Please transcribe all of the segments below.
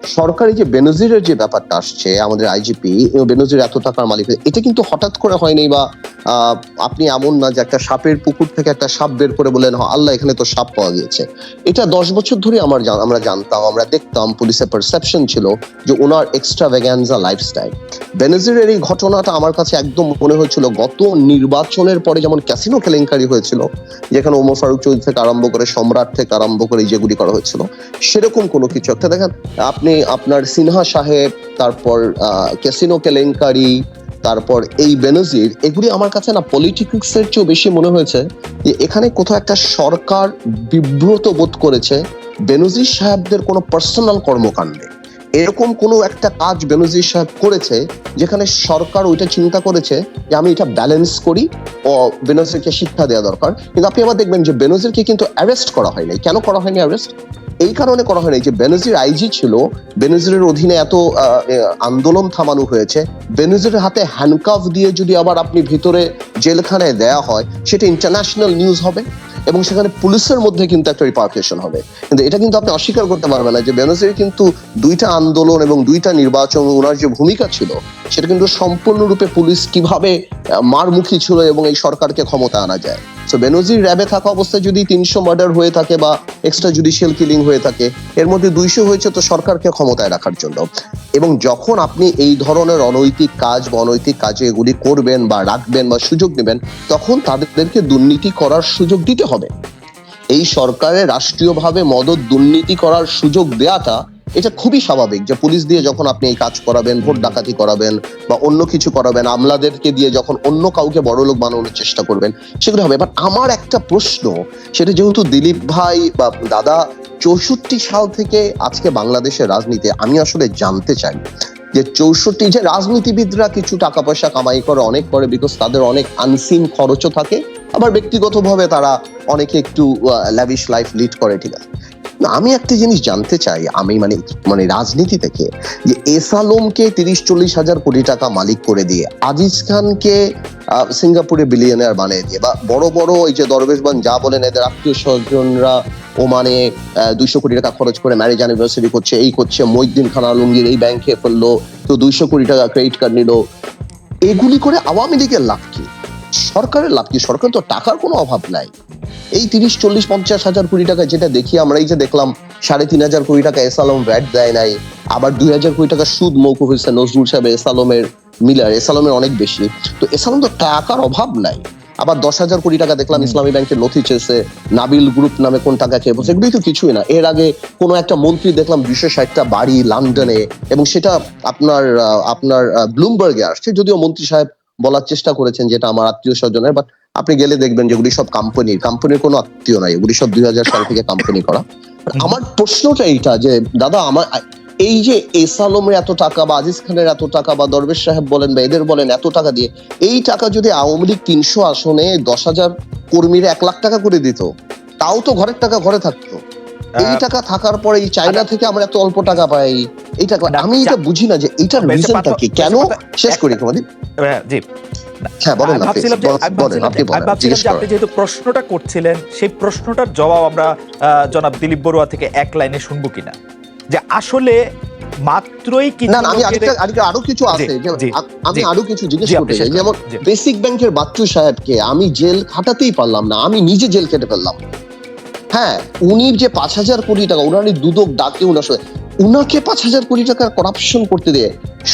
সরকারি যে বেনজিরের যে ব্যাপারটা আসছে আমাদের আইজিপি বেনজির এত টাকার মালিক এটা কিন্তু হঠাৎ করে হয়নি বা আপনি এমন না যে একটা সাপের পুকুর থেকে একটা সাপ বের করে বলেন "হ, আল্লাহ এখানে তো সাপ পাওয়া গিয়েছে। এটা দশ বছর ধরে আমার আমরা জানতাম আমরা দেখতাম পুলিশের পারসেপশন ছিল যে ওনার এক্সট্রা ভ্যাগানজা লাইফস্টাইল বেনজিরের এই ঘটনাটা আমার কাছে একদম মনে হয়েছিল গত নির্বাচনের পরে যেমন ক্যাসিনো কেলেঙ্কারি হয়েছিল যেখানে ওমর ফারুক চৌধুরী থেকে আরম্ভ করে সম্রাট থেকে আরম্ভ করে যেগুলি করা হয়েছিল সেরকম কোনো কিছু একটা। দেখেন আপনি আপনার সিনহা সাহেব, তারপর ক্যাসিনো কেলেঙ্কারি, তারপর এই বেনজির, এগুলি আমার কাছে না পলিটিক্স এর চেয়েও বেশি মনে হয়েছে যে এখানে কোথাও একটা সরকার বিব্রত বোধ করেছে বেনজির সাহেবদের কোনো পার্সোনাল কর্মকাণ্ডে। এরকম কোনো একটা কাজ বেনজির সাহেব করেছে যেখানে সরকার ওইটা চিন্তা করেছে যে আমি এটা ব্যালেন্স করি ও বেনজিরকে শিক্ষা দেওয়া দরকার। কিন্তু আপনি আবার দেখবেন যে বেনজিরকে কিন্তু অ্যারেস্ট করা হয়নি কেন করা হয়নি অ্যারেস্ট এই কারণে করা হয়নি যে বেনজির আইজি ছিল, বেনজিরের অধীনে এত আন্দোলন থামানো হয়েছে। বেনজিরের হাতে হ্যান্ডকাফ দিয়ে যদি আবার আপনি ভিতরে জেলখানায় দেয়া হয়, সেটা ইন্টারন্যাশনাল নিউজ হবে এবং সেখানে পুলিশের মধ্যে কিন্তু একটা রিপার্কেশন হবে। কিন্তু এটা কিন্তু আপনি অস্বীকার করতে পারবেন না যে বেনজির কিন্তু দুইটা আন্দোলন এবং দুইটা নির্বাচন, ওনার যে ভূমিকা ছিল, সেটা কিন্তু সম্পূর্ণরূপে পুলিশ কীভাবে মারমুখী ছিল এবং এই সরকারকে ক্ষমতা আনা যায়। তো বেনজির র্যাবে থাকা অবস্থায় যদি তিনশো মার্ডার হয়ে থাকে বা এক্সট্রা জুডিশিয়াল কিলিং হয়ে থাকে, এর মধ্যে দুইশো হয়েছে তো সরকারকে ক্ষমতায় রাখার জন্য। এবং যখন আপনি এই ধরনের অনৈতিক কাজ বা অনৈতিক কাজে এগুলি করবেন বা রাখবেন বা সুযোগ নেবেন, তখন তাদেরকে দুর্নীতি করার সুযোগ দিতে হবে। এই সরকারের রাষ্ট্রীয়ভাবে মদত দুর্নীতি করার সুযোগ দেয়াটা এটা খুবই স্বাভাবিক যে পুলিশ দিয়ে যখন আপনি এই কাজ করাবেন, ভোট ডাকাতি করাবেন বা অন্য কিছু করাবেন, আমলাদেরকে দিয়ে যখন অন্য কাউকে বড় লোক বানানোর চেষ্টা করবেন, সেগুলো হবে। এবার আমার একটা প্রশ্ন, সেটা যেহেতু দিলীপ ভাই বা দাদা চৌষট্টি সাল থেকে আজকে বাংলাদেশের রাজনীতি, আমি আসলে জানতে চাই যে চৌষট্টি যে রাজনীতিবিদরা কিছু টাকা পয়সা কামাই করে অনেক করে বিকজ তাদের অনেক আনসিন খরচও থাকে, আবার ব্যক্তিগতভাবে তারা অনেকে একটু ল্যাভিশ লাইফ লিড করে, ঠিক আছে? না, আমি একটা জিনিস জানতে চাই, আমি মানে মানে রাজনীতি থেকে, যে এস আলমকে তিরিশ চল্লিশ হাজার কোটি টাকা মালিক করে দিয়ে, আজিজ খানকে সিঙ্গাপুরে বিলিয়নার বানিয়ে দিয়ে, বা বড় বড় এই যে দরবেশবান যা বলেন এদের আত্মীয় স্বজনরা, ওমানে দুইশো কোটি টাকা খরচ করে ম্যারেজ অ্যানিভার্সারি করছে, এই করছে মহিদ্দিন খান আলমগীর এই ব্যাংকে ফেলল, তো দুইশো কোটি টাকা ক্রেডিট কার্ড নিল। এগুলি করে আওয়ামী লীগের লাভ কি? সরকারের লাভ কি? সরকার তো টাকার কোনো অভাব নাই। এই তিরিশ চল্লিশ পঞ্চাশ হাজার কোটি টাকা যেটা দেখি আমরা এই যে দেখলাম সাড়ে তিন হাজার কোটি টাকা এস আলম ভ্যাট দেয় নাই আবার দুই হাজার কোটি টাকা সুদ মৌকুফ হয়েছে নজরুল সাহেব এস আলমের মিলার এস আলমের অনেক বেশি। তো এস আলম তো টাকার অভাব নাই। আবার দশ হাজার কোটি টাকা দেখলাম ইসলামী ব্যাংকের নথি চেয়েছে নাবিল গ্রুপ নামে কোন টাকা খেয়ে বসে এগুলি তো কিছুই না। এর আগে কোনো একটা মন্ত্রী দেখলাম দুইশো ষাটটা বাড়ি লন্ডনে এবং সেটা আপনার আপনার ব্লুমবার্গে আসছে যদিও মন্ত্রী সাহেব বলার চেষ্টা করেছেন যেটা আমার আত্মীয় স্বজনের বাট আপনি গেলে দেখবেন যেগুলি সব কোম্পানির কোম্পানির কোনো আত্মীয় নাই এগুলি সব দুই হাজার সাল থেকে কোম্পানি করা। আমার প্রশ্নটা এইটা যে দাদা আমার এই যে এস আলমের এত টাকা বা আজিজ খানের এত টাকা বা দরবেশ সাহেব বলেন বা এদের বলেন এত টাকা দিয়ে এই টাকা যদি আওয়ামী লীগ তিনশো আসনে দশ হাজার কর্মীরা এক লাখ টাকা করে দিত তাও তো ঘরের টাকা ঘরে থাকতো। এই টাকা থাকার পরে চাইনা থেকে আমরা এত অল্প টাকা পাই। এই টাকা আমি এটা বুঝি না যে এটার রিজনটা কি? কেন? শেষ করি তোমাদের হ্যাঁ, জি। হ্যাঁ বলেন আপনি। যেহেতু প্রশ্নটা করছিলেন সেই প্রশ্নটার জবাব আমরা জনাব দিলীপ বড়ুয়া থেকে এক লাইনে শুনব কিনা? যে আসলে মাত্রই কিছু না আমি আরেকটা আরও কিছু আছে আমি আরও কিছু জিজ্ঞেস করতে চাই। যেমন বেসিক ব্যাংকের বাচ্চু সাহেবকে আমি জেল খাটাতেই পারলাম না আমি নিজে জেল কেটে ফেললাম। হ্যাঁ উনি যে পাঁচ হাজার কোটি টাকা উনার দুদক ডাকে উনার সাথে উনাকে পাঁচ হাজার কোটি টাকা করাপশন করতে দিয়ে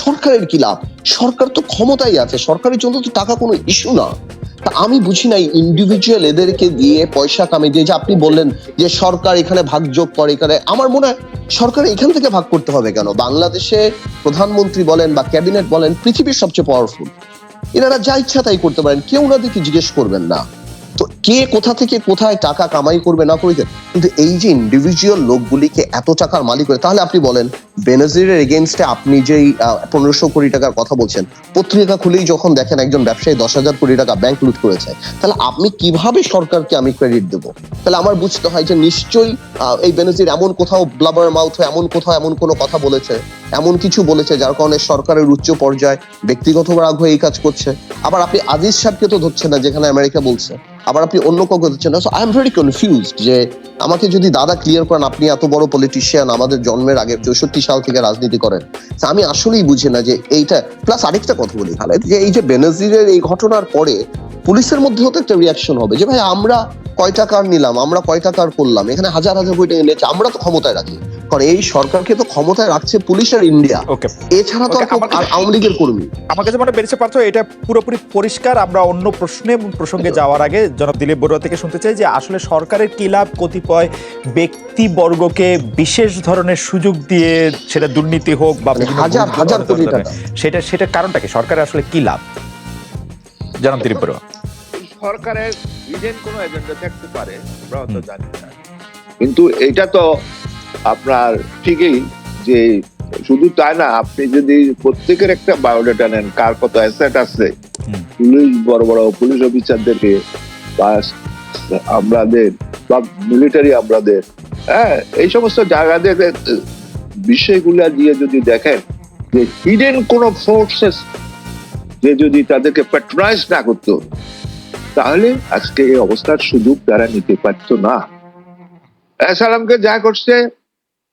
সরকারের কি লাভ? সরকার তো ক্ষমতাই আছে সরকারের জন্য তো টাকা কোনো ইস্যু না। তা আমি বুঝি নাই ইন্ডিভিজুয়াল এদেরকে দিয়ে পয়সা কামিয়ে দিয়ে যে আপনি বললেন যে সরকার এখানে ভাগ যোগ করে, এখানে আমার মনে হয় সরকার এখান থেকে ভাগ করতে হবে কেন? বাংলাদেশে প্রধানমন্ত্রী বলেন বা ক্যাবিনেট বলেন, পৃথিবীর সবচেয়ে পাওয়ারফুল এনারা যা ইচ্ছা তাই করতে পারেন, কেউ ওনাদেরকে জিজ্ঞেস করবেন না। তো কে কোথা থেকে কোথায় টাকা কামাই করবে না করবে, কিন্তু এই যে ইন্ডিভিজুয়াল লোকগুলিকে এত টাকার মালিক করে, তাহলে আপনি বলেন বেনাজিরের এগেনস্টে আপনি যেই পনেরোশো কোটি টাকার কথা বলছেন, পত্রিকা খুলেই যখন দেখেন একজন ব্যবসায়ী দশ হাজার কোটি টাকা ব্যাংক লুট করেছে, তাহলে আপনি কীভাবে সরকারকে আমি ক্রেডিট দেবো? তাহলে আমার বুঝতে হয় যে নিশ্চয়ই এই বেনজির এমন কোথাও ব্লাবার মাউথ এমন কোথাও এমন কোনো কথা বলেছে, এমন কিছু বলেছে যার কারণে সরকারের উচ্চ পর্যায়ে ব্যক্তিগত রাগ হয়ে এই কাজ করছে। আবার আপনি আজিজ সাহেবকে তো ধরছেন না যেখানে আমেরিকা বলছে। আবার আপনি অন্য কাউকে দিচ্ছেন না। So I am very confused যে আমাকে যদি দাদা ক্লিয়ার করেন, আপনি এত বড় পলিটিশিয়ান আমাদের জন্মের আগে চৌষট্টি সাল থেকে রাজনীতি করেন। আমি আসলেই বুঝি না যে এইটা প্লাস আরেকটা কথা বলি, খালেদ, যে এই যে বেনজিরের এই ঘটনার পরে পুলিশের মধ্যেও তো একটা রিয়াকশন হবে যে, ভাই, আমরা কয়টা কার নিলাম, আমরা কয়টা কার করলাম, এখানে হাজার হাজার কোটি নিয়েছে, আমরা তো ক্ষমতায় রাখি। কারণ এই সরকারকে তো ক্ষমতায় রাখছে পুলিশ আর ইন্ডিয়া। ওকে। এছাড়া তো আর আওয়ামী লীগের কর্মী। আমার কাছে মনে বেড়েছে পার্থ এটা পুরোপুরি পরিষ্কার। আমরা অন্য প্রশ্নে এবং প্রসঙ্গে যাওয়ার আগে জনাব দিলীপ বড়ুয়া থেকে শুনতে চাই যে আসলে সরকারের কি লাভ? কতিপয় ব্যক্তিবর্গকে বিশেষ ধরনের সুযোগ দিয়ে সেটা দুর্নীতি হোক বা মানে হাজার হাজার কোটি টাকা। সেটা সেটার কারণটা কি? সরকারের আসলে কি লাভ? জনাব দিলীপ বড়ুয়া। সরকারের হিডেন কোনো এজেন্ডা থাকতে পারে আমরা অত জানি না। কিন্তু এটা তো আপনার ঠিকই যে শুধু তাই না আপনি যদি প্রত্যেকের একটা বায়োডাটা নেন কার কত অ্যাসেট আছে পুলিশ বড় বড় পুলিশ অফিসারদেরকে বা আমাদের বা মিলিটারি আমাদের হ্যাঁ এই সমস্ত জায়গাদের বিষয়গুলা দিয়ে যদি দেখেন যে হিডেন কোন ফোর্সেস যে যদি তাদেরকে প্যাট্রোনাইজ না করতো তাহলে আজকে এই অবস্থার সুযোগ তারা নিতে পারতো না। সালামকে যা করছে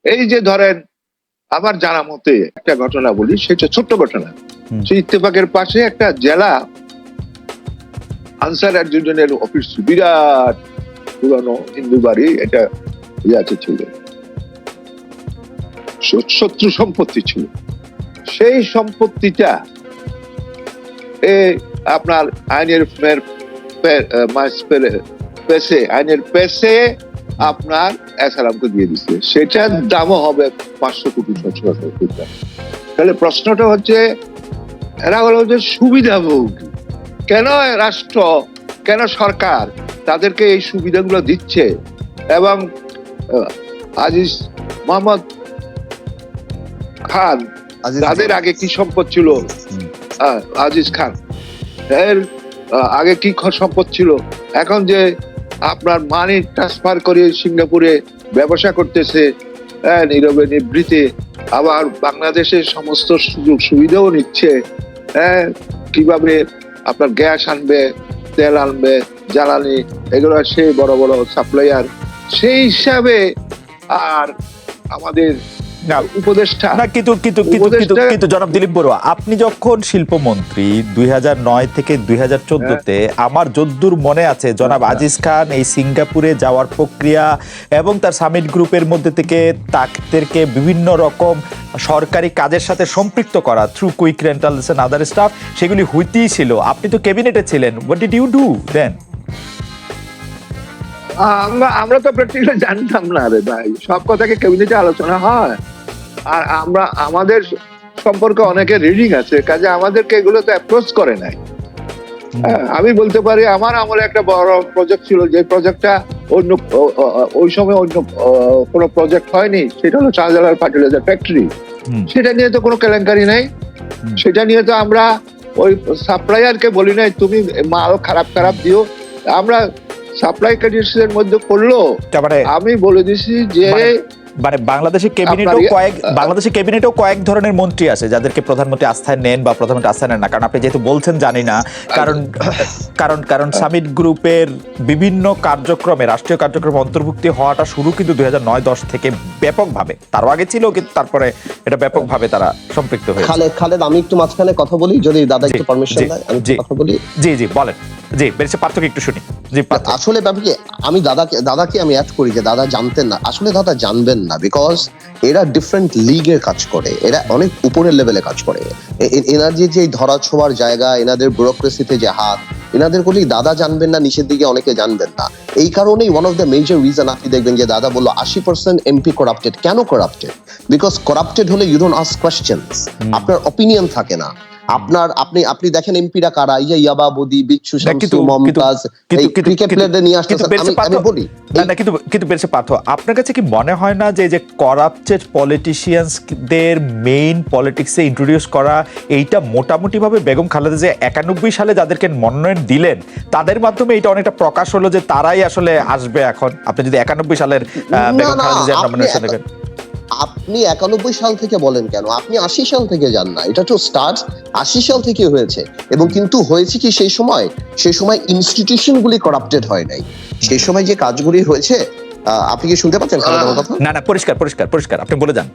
এই যে ধরেন আমার জানা মতে একটা ঘটনা বলি সেটা ছোট্ট ঘটনা। সেই ইত্তেফাকের পাশে একটা জেলা আনসার একজনের অফিস বিরাট পুরানো হিন্দু বাড়ি এটা ইয়াতে ছিল। শত্রু সম্পত্তি ছিল। সেই সম্পত্তিটা এ আপনার আইনের ফের পে- মাস পেরে- পেছে আইনের পেছে আপনার এসালামকে দিয়ে দিচ্ছে সেটার দামও হবে পাঁচশো কোটি ছশো কোটি তাহলে প্রশ্নটা হচ্ছে এরা হলো যে সুবিধাভোগী। কেন রাষ্ট্র কেন সরকার তাদেরকে এই সুবিধাগুলো দিচ্ছে? এবং আজিজ মোহাম্মদ খান তাদের আগে কি সম্পদ ছিল? আজিজ খান। এর আগে কি সম্পদ ছিল? এখন যে আপনার মানি ট্রান্সফার করে সিঙ্গাপুরে ব্যবসা করতেছে। হ্যাঁ, নীরবে নিবৃতে আবার বাংলাদেশের সমস্ত সুযোগ সুবিধাও নিচ্ছে। হ্যাঁ কীভাবে আপনার গ্যাস আনবে তেল আনবে জ্বালানি এগুলো সে বড় বড় সাপ্লাইয়ার সেই হিসাবে আর আমাদের না, উপদেষ্টা না কিন্তু কিন্তু কিন্তু কিন্তু কিন্তু জনাব দিলীপ বড়ুয়া আপনি যখন শিল্পমন্ত্রী দুই থেকে দুই হাজার চোদ্দতে আমার যদ্দূর মনে আছে জনাব আচ্ছা। আজিজ খান এই সিঙ্গাপুরে যাওয়ার প্রক্রিয়া এবং তার সামিট গ্রুপের মধ্যে থেকে তাদেরকে বিভিন্ন রকম সরকারি কাজের সাথে সম্পৃক্ত করা through quick rentals and other stuff সেগুলি হইতেই ছিল। আপনি তো ক্যাবিনেটে ছিলেন what did you do then আমরা আমরা তো প্র্যাকটিক্যালি জানতাম না রে ভাই সব কথাকে ক্যাবিনেটে আলোচনা হয়। আর আমরা আমাদের সম্পর্কে অনেকে রিডিং আছে কাজে আমাদেরকে এগুলো তো অ্যাপ্রোচ করে নাই। হ্যাঁ, আমি বলতে পারি আমার আমলে একটা বড় প্রজেক্ট ছিল যে প্রজেক্টটা অন্য ওই সময় অন্য কোনো প্রজেক্ট হয়নি সেটা হলো শাহজালাল ফার্টিলাইজার ফ্যাক্টরি সেটা নিয়ে তো কোনো কেলেঙ্কারি নাই। সেটা নিয়ে তো আমরা ওই সাপ্লাইয়ারকে বলি নাই তুমি মাল খারাপ খারাপ দিও। আমরা সাপ্লাই কন্ডিশনের মধ্যে করল মানে আমি বলে দিছি যে মানে- বাংলাদেশের ক্যাবিনেটেও ইয়ে- কয়েক বাংলাদেশের ক্যাবিনেটেও কয়েক ধরনের মন্ত্রী আছে যাদেরকে প্রধানমন্ত্রী আস্থায় নেন বা প্রধানমন্ত্রী আস্থায় নেন না কারণ আপনি যেহেতু বলছেন জানি না কারণ কারণ কারণ সামিট গ্রুপের বিভিন্ন কার্যক্রমে রাষ্ট্রীয় কার্যক্রমে অন্তর্ভুক্তি হওয়াটা শুরু কিন্তু দুই হাজার নয় দশ থেকে ব্যাপকভাবে। তারও আগে ছিল কিন্তু তারপরে এটা ব্যাপকভাবে তারা সম্পৃক্ত হয়েছে। খালেদ খালেদ আমি একটু মাঝখানে কথা বলি যদি দাদা একটু পারমিশন দেয় আমি কথা বলি। জি জি বলেন। জি বেড়েছে পার্থক্য একটু শুনি। জি আসলে ব্যাপার কি আমি দাদাকে দাদাকে আমি অ্যাড করি যে দাদা জানতেন না। আসলে দাদা জানবেন না। বিকজ এরা ডিফারেন্ট লিগের কাজ করে এরা অনেক উপরের লেভেলে কাজ করে। এনার যে ধরা ছোঁয়ার জায়গা এনাদের ব্যুরোক্রেসিতে যে হাত এনাদের বলি দাদা জানবেন না নিচের দিকে অনেকে জানবেন না। এই কারণেই one of the major reason আপনি দেখবেন যে দাদা বলল আশি পার্সেন্ট এমপি করাপ্টেড কেন করাপ্টেড বিকজ করাপ্টেড হলে ইউ ডোন্ট আস্ক কোয়েশ্চেন্স আপনার অপিনিয়ন থাকে না। আপনার আপনি আপনি দেখেন এমপিরা কারা? এই যে ইয়াবা বদি বিচ্ছু শামসু মমতাজ এই ক্রিকেট প্লেয়ারদের নিয়ে বেড়েছে আমি আমি বলি না কিন্তু কিন্তু বেড়েছে পার্থ আপনার কাছে কি মনে হয় না যে যে করাপ্টেড পলিটিশিয়ানসদের মেইন পলিটিক্সে ইন্ট্রোডিউস করা এইটা মোটামুটি ভাবে বেগম খালেদা যে একানব্বই সালে যাদেরকে মনোনয়ন দিলেন তাদের মাধ্যমে এটা অনেকটা প্রকাশ হলো যে তারাই আসলে আসবে এখন? আপনি যদি একানব্বই সালের বেগম খালেদা জিয়ার নমিনেশন দেখেন আপনি একানব্বই সাল থেকে বলেন কেন? আপনি আশি সাল থেকে যান না। এটা তো স্টার্ট আশি সাল থেকে হয়েছে। এবং কিন্তু হয়েছে কি সেই সময়? সেই সময় ইনস্টিটিউশন গুলি করাপ্টেড হয় নাই। সেই সময় যে কাজগুলি হয়েছে আহ, আপনি কি শুনতে পাচ্ছেন? না না পরিষ্কার পরিষ্কার পরিষ্কার। আপনি বলে যান।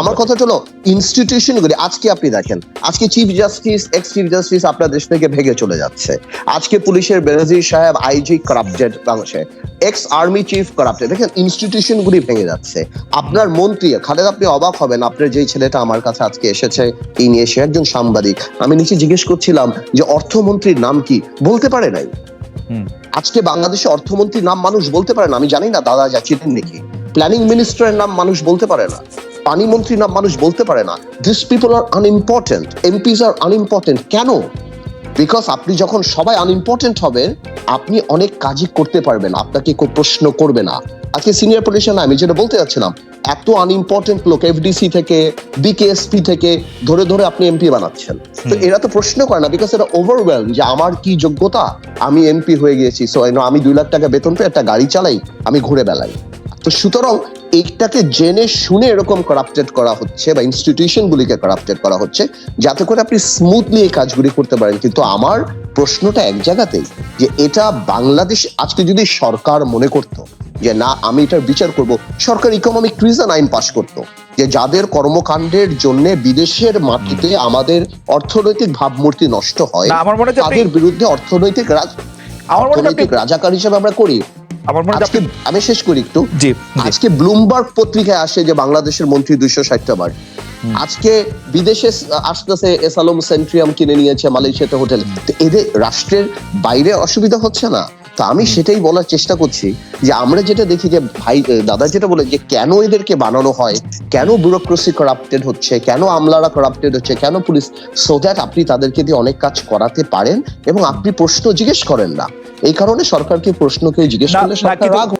আমার কথা হলো ইনস্টিটিউশন গুলি আজকে আপনি দেখেন আজকে chief justice ex chief justice আপনার দেশ থেকে ভেঙে চলে যাচ্ছে। আজকে পুলিশের বেনজির সাহেব আইজি করাপ্টেড বাংলাদেশে এক্স আর্মি চিফ করাপ্টেড দেখেন ইনস্টিটিউশন গুলি ভেঙে যাচ্ছে। আপনার মন্ত্রী খালেদ আপনি অবাক হবেন আপনার যেই ছেলেটা আমার কাছে আজকে এসেছে এই নিয়ে সে একজন সাংবাদিক। আমি নিচে জিজ্ঞেস করছিলাম যে অর্থমন্ত্রীর নাম কি? বলতে পারে নাই। আজকে বাংলাদেশে অর্থমন্ত্রীর নাম মানুষ বলতে পারে না। আমি জানি না দাদা যাচ্ছিলেন নাকি। প্ল্যানিং মিনিস্টারের নাম মানুষ বলতে পারে না। পানি মন্ত্রীর নাম মানুষ বলতে পারে না। This people R unimportant MPs R unimportant কেন? বিকজ আপনি যখন সবাই আনইম্পর্টেন্ট হবেন আপনি অনেক কাজই করতে পারবেন। আপনাকে কেউ প্রশ্ন করবে না। আজকে সিনিয়র পলিটিশিয়ান আমি যেটা বলতে যাচ্ছিলাম এত আনইম্পর্টেন্ট লোক এফডিসি থেকে বিকেএসপি থেকে ধরে ধরে আপনি এমপি বানাচ্ছেন। তো এরা তো প্রশ্ন করে না বিকজ এটা ওভারওয়েলম যে আমার কি যোগ্যতা? আমি এমপি হয়ে গিয়েছি। সো আমি দুই লাখ টাকা বেতন পেয়ে একটা গাড়ি চালাই আমি ঘুরে বেলাই তো সুতরাং এইটাকে জেনে শুনে এরকম করাপ্টেড করা হচ্ছে বা ইনস্টিটিউশন গুলিকে করাপ্টেড করা হচ্ছে যাতে করে আপনি স্মুথলি এই কাজগুলি করতে পারেন। কিন্তু আমার প্রশ্নটা এক জায়গাতেই যে এটা বাংলাদেশ আজকে যদি সরকার মনে করত যে না আমি এটার বিচার করব সরকার ইকোনমিক ট্রিজন আইন পাশ করত যে যাদের কর্মকাণ্ডের জন্য বিদেশের মাটিতে আমাদের অর্থনৈতিক ভাবমূর্তি নষ্ট হয় তাদের বিরুদ্ধে অর্থনৈতিক রাজ- অর্থনৈতিক রাজাকার হিসেবে আমরা করি। আমার মনে আজকে আমি শেষ করি একটু। জি জি। আজকে ব্লুমবার্গ পত্রিকায় আসে যে বাংলাদেশের মন্ত্রী দুইশো ষাটটা বার। আজকে বিদেশে আসতেছে এসালম সেন্ট্রিয়াম কিনে নিয়েছে মালয়েশিয়াতে হোটেল। তো এদের রাষ্ট্রের বাইরে অসুবিধা হচ্ছে না? তো আমি সেটাই বলার চেষ্টা করছি যে আমরা যেটা দেখি যে ভাই দাদা যেটা বলে যে কেন এদেরকে বানানো হয় কেন ব্যুরোক্রেসি করাপ্টেড হচ্ছে কেন আমলারা করাপ্টেড হচ্ছে কেন পুলিশ সো দ্যাট আপনি তাদেরকে দিয়ে অনেক কাজ করাতে পারেন এবং আপনি প্রশ্ন জিজ্ঞেস করেন না। এই কারণে সরকারকে প্রশ্নকে জিজ্ঞেস করলে সরকার রাগ